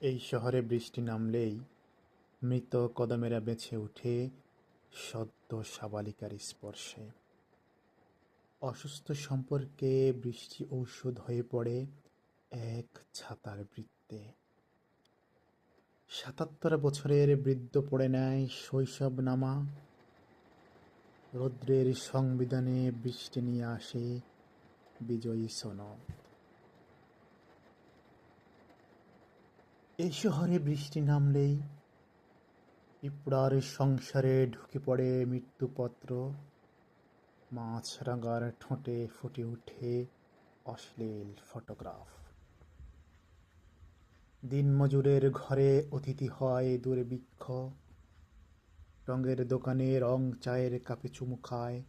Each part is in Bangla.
এই শহরে বৃষ্টি নামলেই মৃত কদমেরা বেঁচে ওঠে সদ্য সাবালিকার স্পর্শে। অসুস্থ সম্পর্কে বৃষ্টি ঔষধ হয়ে পড়ে এক ছাতার বৃত্তে। সাতাত্তর বছরের বৃদ্ধ পড়ে নেয় শৈশব নামা রৌদ্রের সংবিধানে বৃষ্টি নিয়ে আসে বিজয়ী সনদ। এই শহরে বৃষ্টি নামলেই পিঁপড়ার সংসারে ঢুকে পড়ে মৃত্যুপত্র। মাছরাঙার ঠোঁটে ফুটে ওঠে অশ্লীল ফটোগ্রাফ। দিনমজুরের ঘরে অতিথি হয় দুর্ভিক্ষ। রঙের দোকানে রং চায়ের কাপে চুমু খায়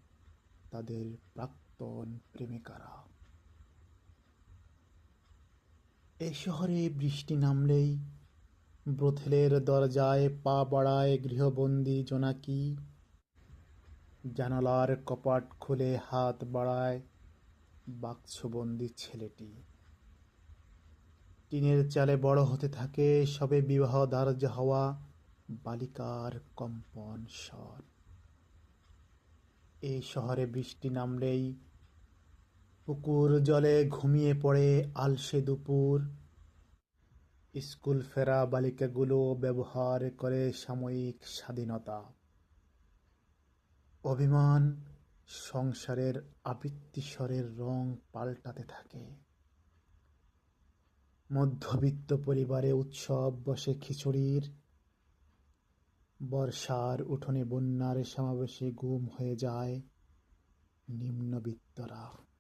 তাদের প্রাক্তন প্রেমিকারা। এই শহরে বৃষ্টি নামলেই ব্রথেলের দরজায় পা বাড়ায় গৃহবন্দী জোনাকি। জানালার কপাট খুলে হাত বাড়ায় বাক্সবন্দি ছেলেটি। টিনের চালে বড় হতে থাকে সবে বিবাহ ধার্য হওয়া বালিকার কম্পন স্বর। এই শহরে বৃষ্টি নামলেই পুকুর জলে ঘুমিয়ে পড়ে আলসে দুপুর। স্কুল ফেরা বালিকাগুলো ব্যবহার করে সাময়িক স্বাধীনতা। অভিমান সংসারের আবৃত্তিস্বরের রং পাল্টাতে থাকে। মধ্যবিত্ত পরিবারে উৎসব বসে খিচুড়ির। বর্ষার উঠোনে বন্যার সমাবেশে গুম হয়ে যায় নিম্নবিত্তরা।